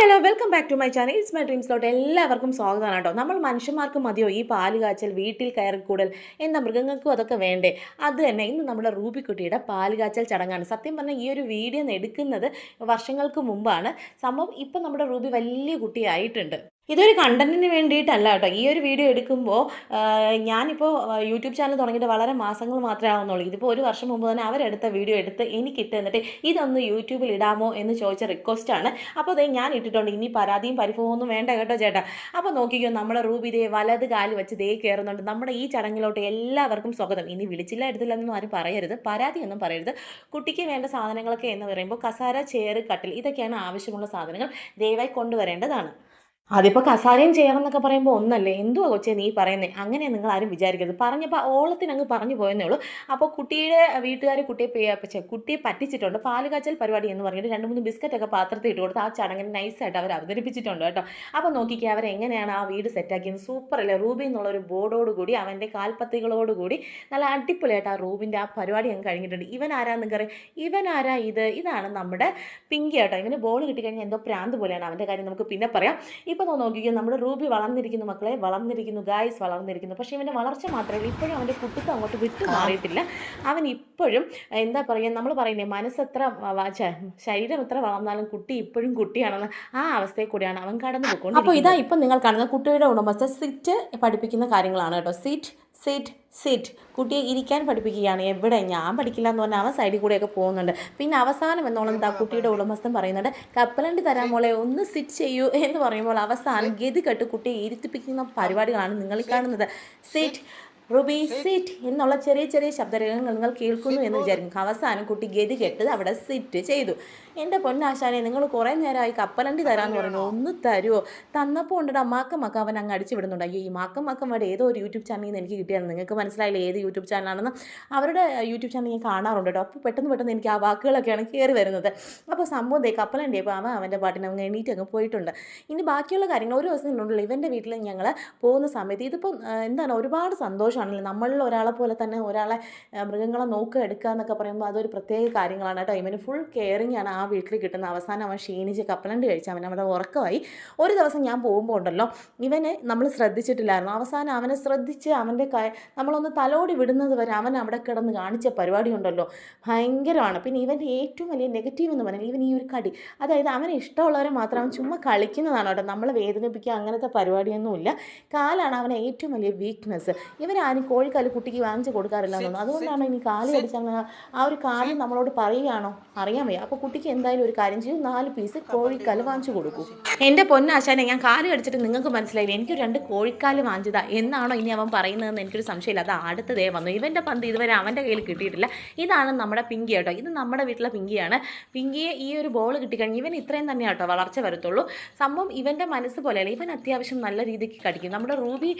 Hello welcome back to my channel. It's my ഡ്രീംസിലോട്ട് എല്ലാവർക്കും സ്വാഗതമാണ് കേട്ടോ. നമ്മൾ മനുഷ്യന്മാർക്ക് മതിയോ ഈ പാൽ കാച്ചൽ വീട്ടിൽ കൂടൽ എന്താ മൃഗങ്ങൾക്കും അതൊക്കെ വേണ്ടേ? അത് തന്നെ ഇന്ന് നമ്മുടെ റൂബിക്കുട്ടിയുടെ പാൽ കാച്ചൽ ചടങ്ങാണ്. സത്യം പറഞ്ഞാൽ ഈ ഒരു വീഡിയോ എടുക്കുന്നത് വർഷങ്ങൾക്ക് മുമ്പാണ്. സംഭവം ഇപ്പം നമ്മുടെ റൂബി വലിയ കുട്ടിയായിട്ടുണ്ട്. ഇതൊരു കണ്ടന്റിന് വേണ്ടിയിട്ടല്ല കേട്ടോ. ഈ ഒരു വീഡിയോ എടുക്കുമ്പോൾ ഞാനിപ്പോൾ യൂട്യൂബ് ചാനൽ തുടങ്ങിയിട്ട് വളരെ മാസങ്ങൾ മാത്രമേ ആവുന്നുള്ളൂ. ഇതിപ്പോൾ ഒരു വർഷം മുമ്പ് തന്നെ അവരെടുത്ത വീഡിയോ എടുത്ത് എനിക്കിട്ട് എന്നിട്ട് ഇതൊന്ന് യൂട്യൂബിൽ ഇടാമോ എന്ന് ചോദിച്ച റിക്വസ്റ്റാണ് അപ്പോൾ അതേ ഞാൻ ഇട്ടിട്ടുണ്ട്. ഇനി പരാതിയും പരിഭവവും ഒന്നും വേണ്ട കേട്ടോ ചേട്ടാ. അപ്പോൾ നോക്കിക്കോ നമ്മുടെ റൂബി ദേ വലത് കാൽ വെച്ച് ദേ കയറുന്നുണ്ട് നമ്മുടെ ഈ ചടങ്ങിലോട്ട് എല്ലാവർക്കും സ്വാഗതം. ഇനി വിളിച്ചില്ല എടുത്തില്ല എന്നൊന്നും ആരും പറയരുത്. പരാതിയൊന്നും പറയരുത്. കുട്ടിക്ക് വേണ്ട സാധനങ്ങളൊക്കെ എന്ന് പറയുമ്പോൾ കസാര ചേറ് കട്ടിൽ ഇതൊക്കെയാണ് ആവശ്യമുള്ള സാധനങ്ങൾ ദയവായി കൊണ്ടുവരേണ്ടതാണ്. അതിപ്പോൾ കസാരയും ചെയ്യാമെന്നൊക്കെ പറയുമ്പോൾ ഒന്നല്ലേ? എന്തുവാ കൊച്ചേ നീ പറയുന്നത് അങ്ങനെ നിങ്ങൾ ആരും വിചാരിക്കരുത്. പറഞ്ഞപ്പോൾ ഓളത്തിന് അങ്ങ് പറഞ്ഞു പോയെന്നേ ഉള്ളൂ. അപ്പോൾ കുട്ടിയുടെ വീട്ടുകാർ കുട്ടിയെ പേ- ഛെ, കുട്ടിയെ പറ്റിച്ചിട്ടുണ്ട്. പാൽ കാച്ചൽ പരിപാടി എന്ന് പറഞ്ഞിട്ട് രണ്ട് മൂന്ന് ബിസ്ക്കറ്റൊക്കെ പാത്രത്തിൽ ഇട്ട് കൊടുത്ത് ആ ചടങ്ങിന് നൈസായിട്ട് അവർ അവതരിപ്പിച്ചിട്ടുണ്ട് കേട്ടോ. അപ്പോൾ നോക്കിക്കേ അവർ എങ്ങനെയാണ് ആ വീട് സെറ്റാക്കിയത് സൂപ്പർ അല്ലേ? റൂബി എന്നുള്ള ഒരു ബോർഡോട് കൂടി അവന്റെ കാൽപ്പത്തികളോട് കൂടി നല്ല അടിപൊളിയായിട്ട് ആ റൂബിന്റെ ആ പരിപാടി അങ്ങ് കഴിഞ്ഞിട്ടുണ്ട്. ഇവൻ ആരാന്ന് കയറി ഇവൻ ആരാ ഇത്? ഇതാണ് നമ്മുടെ പിങ്കി കേട്ടോ. ഇവന് ബോൾ കിട്ടിക്കഴിഞ്ഞാൽ എന്തോ പ്രാന്ത് പോലെയാണ്. അവന്റെ കാര്യം നമുക്ക് പിന്നെ പറയാം. ഇപ്പോൾ നോക്കിക്കോ നമ്മുടെ റൂബി വളർന്നിരിക്കുന്നു മക്കളെ വളർന്നിരിക്കുന്നു ഗായ്സ് വളർന്നിരിക്കുന്നു. പക്ഷെ ഇവന്റെ വളർച്ച മാത്രമേ ഇപ്പോഴും അവന്റെ കുട്ടിത്തം അങ്ങോട്ട് വിട്ടു മാറിയിട്ടില്ല. അവൻ ഇപ്പോഴും എന്താ പറയുക നമ്മൾ പറയുന്നേ മനസ്സെത്ര ശരീരം എത്ര വളർന്നാലും കുട്ടി ഇപ്പോഴും കുട്ടിയാണെന്ന് ആ അവസ്ഥയിൽ കൂടിയാണ് അവൻ കടന്നു പോയിക്കൊണ്ട് അപ്പോൾ ഇതാ ഇപ്പം നിങ്ങൾ കാണുന്ന കുട്ടിയുടെ ഉടമസ്ഥ സിറ്റ് പഠിപ്പിക്കുന്ന കാര്യങ്ങളാണ് കേട്ടോ. സിറ്റ് സിറ്റ് സിറ്റ് കുട്ടിയെ ഇരിക്കാൻ പഠിപ്പിക്കുകയാണ്. എവിടെ? ഞാൻ പഠിക്കില്ല എന്ന് പറഞ്ഞാൽ അവൻ സൈഡിൽ കൂടെയൊക്കെ പോകുന്നുണ്ട്. പിന്നെ അവസാനം എന്നോളം എന്താ കുട്ടിയുടെ ഉടമസ്ഥൻ പറയുന്നുണ്ട് കപ്പലണ്ടി തരാൻ മോളെ ഒന്ന് സിറ്റ് ചെയ്യൂ. എന്ന് പറയുമ്പോൾ അവസാനം ഗതി കെട്ട് കുട്ടിയെ ഇരുത്തിപ്പിക്കുന്ന പരിപാടികളാണ് നിങ്ങൾ കാണുന്നത്. സിറ്റ് റുബി സിറ്റ് എന്നുള്ള ചെറിയ ചെറിയ ശബ്ദരേഖകൾ നിങ്ങൾ കേൾക്കുന്നു എന്ന് വിചാരിക്കും അവസാനം കുട്ടി ഗതി കെട്ടത് അവിടെ സിറ്റ് ചെയ്തു. എന്റെ പൊന്നാശാനെ നിങ്ങൾ കുറേ നേരമായി കപ്പലണ്ടി തരാമെന്ന് പറഞ്ഞു ഒന്ന് തരുമോ തന്നപ്പോൾ ഉണ്ടടാ മാക്കം മക്കം അവൻ അങ്ങ് അടിച്ചു വിടുന്നുണ്ട്. അയ്യോ ഈ മാക്കം മക്കം അവിടെ ഏതോ ഒരു യൂട്യൂബ് ചാനലിൽ നിന്ന് എനിക്ക് കിട്ടിയാണ് നിങ്ങൾക്ക് മനസ്സിലായില്ല ഏത് യൂട്യൂബ് ചാനലാണെന്ന് അവരുടെ യൂട്യൂബ് ചാനൽ ഞാൻ കാണാറുണ്ട് കേട്ടോ. അപ്പോൾ പെട്ടെന്ന് പെട്ടെന്ന് എനിക്ക് ആ വാക്കുകളൊക്കെയാണ് കയറി വരുന്നത്. അപ്പോൾ സംഭവം ദേ കപ്പലണ്ടി അപ്പോൾ അവൻ അവന്റെ പാട്ടിന് അങ്ങ് എണീറ്റ് അങ്ങ് പോയിട്ടുണ്ട്. ഇനി ബാക്കിയുള്ള കാര്യങ്ങൾ ഒരു ദിവസം ഉണ്ടല്ലോ ഇവന്റെ വീട്ടിൽ ഞങ്ങൾ പോകുന്ന സമയത്ത് ഇതിപ്പം എന്താണ് ഒരുപാട് സന്തോഷമാണല്ലോ നമ്മളിൽ ഒരാളെ പോലെ തന്നെ ഒരാളെ മൃഗങ്ങളെ നോക്കുക എടുക്കുക എന്നൊക്കെ പറയുമ്പോൾ അതൊരു പ്രത്യേക കാര്യങ്ങളാണ് കേട്ടോ. ഇവന് ഫുൾ കെയറിങ് ആണ് ആ വീട്ടിൽ കിട്ടുന്ന. അവസാനം അവൻ ക്ഷീണിച്ച് കപ്പലണ്ടി കഴിച്ച് അവൻ അവിടെ ഉറക്കമായി. ഒരു ദിവസം ഞാൻ പോകുമ്പോൾ ഉണ്ടല്ലോ ഇവനെ നമ്മൾ ശ്രദ്ധിച്ചിട്ടില്ലായിരുന്നു. അവസാനം അവനെ ശ്രദ്ധിച്ച് അവന്റെ ക നമ്മളൊന്ന് തലോടി വിടുന്നത് വരെ അവൻ അവിടെ കിടന്ന് കാണിച്ച പരിപാടി ഉണ്ടല്ലോ. ഭയങ്കരമാണ്. പിന്നെ ഇവന്റെ ഏറ്റവും വലിയ നെഗറ്റീവ് എന്ന് പറഞ്ഞാൽ ഇവൻ ഈ ഒരു കടി. അതായത് അവനെ ഇഷ്ടമുള്ളവരെ മാത്രം അവൻ ചുമ്മാ കളിക്കുന്നതാണ് കേട്ടോ. നമ്മളെ വേദനിപ്പിക്കുക അങ്ങനത്തെ പരിപാടിയൊന്നുമില്ല. കാലാണ് അവനെ ഏറ്റവും വലിയ വീക്ക്നെസ് ഇവരാരും കോഴിക്കാൽ കുട്ടിക്ക് വാങ്ങിച്ച് കൊടുക്കാറില്ല എന്നുള്ളത് അതുകൊണ്ടാണ് ഇനി കാലി അടിച്ചാൽ ആ ഒരു കാര്യം നമ്മളോട് പറയുകയാണോ? അറിയാൻ വയ്യ. അപ്പോൾ കുട്ടിക്ക് എന്തായാലും ഒരു കാര്യം ചെയ്യും. നാല് പീസ് കോഴിക്കാൽ വാങ്ങിച്ചു കൊടുക്കൂ. എന്റെ പൊന്നാശാനെ ഞാൻ കാൽ അടിച്ചിട്ട് നിങ്ങൾക്ക് മനസ്സിലായില്ല? എനിക്ക് രണ്ട് കോഴിക്കാൽ വാങ്ങിച്ചതാ. എന്നാണോ ഇനി അവൻ പറയുന്നതെന്ന് എനിക്കൊരു സംശയമില്ല. അത് അടുത്തതേ വന്നു. ഇവന്റെ പന്ത് ഇതുവരെ അവന്റെ കയ്യിൽ കിട്ടിയിട്ടില്ല. ഇതാണ് നമ്മുടെ പിങ്കി കേട്ടോ. ഇത് നമ്മുടെ വീട്ടിലെ പിങ്കിയാണ്. പിങ്കിയെ ഈ ഒരു ബോൾ കിട്ടിക്കഴിഞ്ഞ് ഇവൻ ഇത്രയും തന്നെ കേട്ടോ വളർച്ച വരത്തുള്ളൂ. സംഭവം ഇവന്റെ മനസ്സ് പോലെയല്ല ഇവൻ അത്യാവശ്യം നല്ല രീതിക്ക് കടിക്കും. നമ്മുടെ റൂബി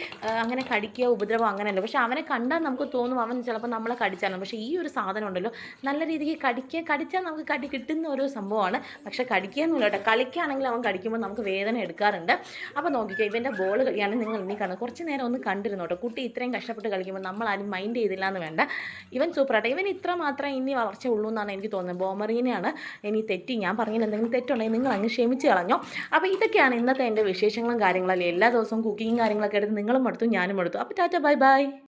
അങ്ങനെ കടിക്കുക ഉപദ്രവം അങ്ങനെയല്ല പക്ഷെ അവനെ കണ്ടാൽ നമുക്ക് തോന്നും അവൻ ചിലപ്പോൾ നമ്മളെ കടിച്ചാണ് പക്ഷേ ഈ ഒരു സാധനം ഉണ്ടല്ലോ. നല്ല രീതിക്ക് കടിക്കുക കടിച്ചാൽ നമുക്ക് കടി കിട്ടുന്ന ഒരു സംഭവമാണ്. പക്ഷെ കടിക്കുകയെന്നില്ല കേട്ടോ. കളിക്കുകയാണെങ്കിൽ അവൻ കടിക്കുമ്പോൾ നമുക്ക് വേദന എടുക്കാറുണ്ട്. അപ്പോൾ നോക്കിക്കുക ഇവന്റെ ബോൾ കളിയാണ് നിങ്ങൾ ഇനി കാണുന്നത്. കുറച്ച് നേരം ഒന്ന് കണ്ടിരുന്നു കേട്ടോ. കുട്ടി ഇത്രയും കഷ്ടപ്പെട്ട് കളിക്കുമ്പോൾ നമ്മൾ ആരും മൈൻഡ് ചെയ്തില്ല എന്ന് വേണ്ട. ഇവൻ സൂപ്പറായിട്ട് ഇവൻ ഇത്ര മാത്രം ഇനി വളർച്ച ഉള്ളൂ എന്നാണ് എനിക്ക് തോന്നുന്നത്. ബോമറീനെയാണ് ഇനി തെറ്റി ഞാൻ പറഞ്ഞില്ല എന്തെങ്കിലും തെറ്റുണ്ടെങ്കിൽ നിങ്ങൾ അങ്ങ് ക്ഷമിച്ച് കളഞ്ഞോ. അപ്പോൾ ഇതൊക്കെയാണ് ഇന്നത്തെ എന്റെ വിശേഷങ്ങളും കാര്യങ്ങളും. കാര്യങ്ങളല്ലേ എല്ലാ ദിവസവും കുക്കിങ്ങും കാര്യങ്ങളൊക്കെ എടുത്ത് നിങ്ങളും എടുത്തു ഞാനും എടുത്തു. അപ്പോൾ ടാറ്റ ബൈ ബൈ.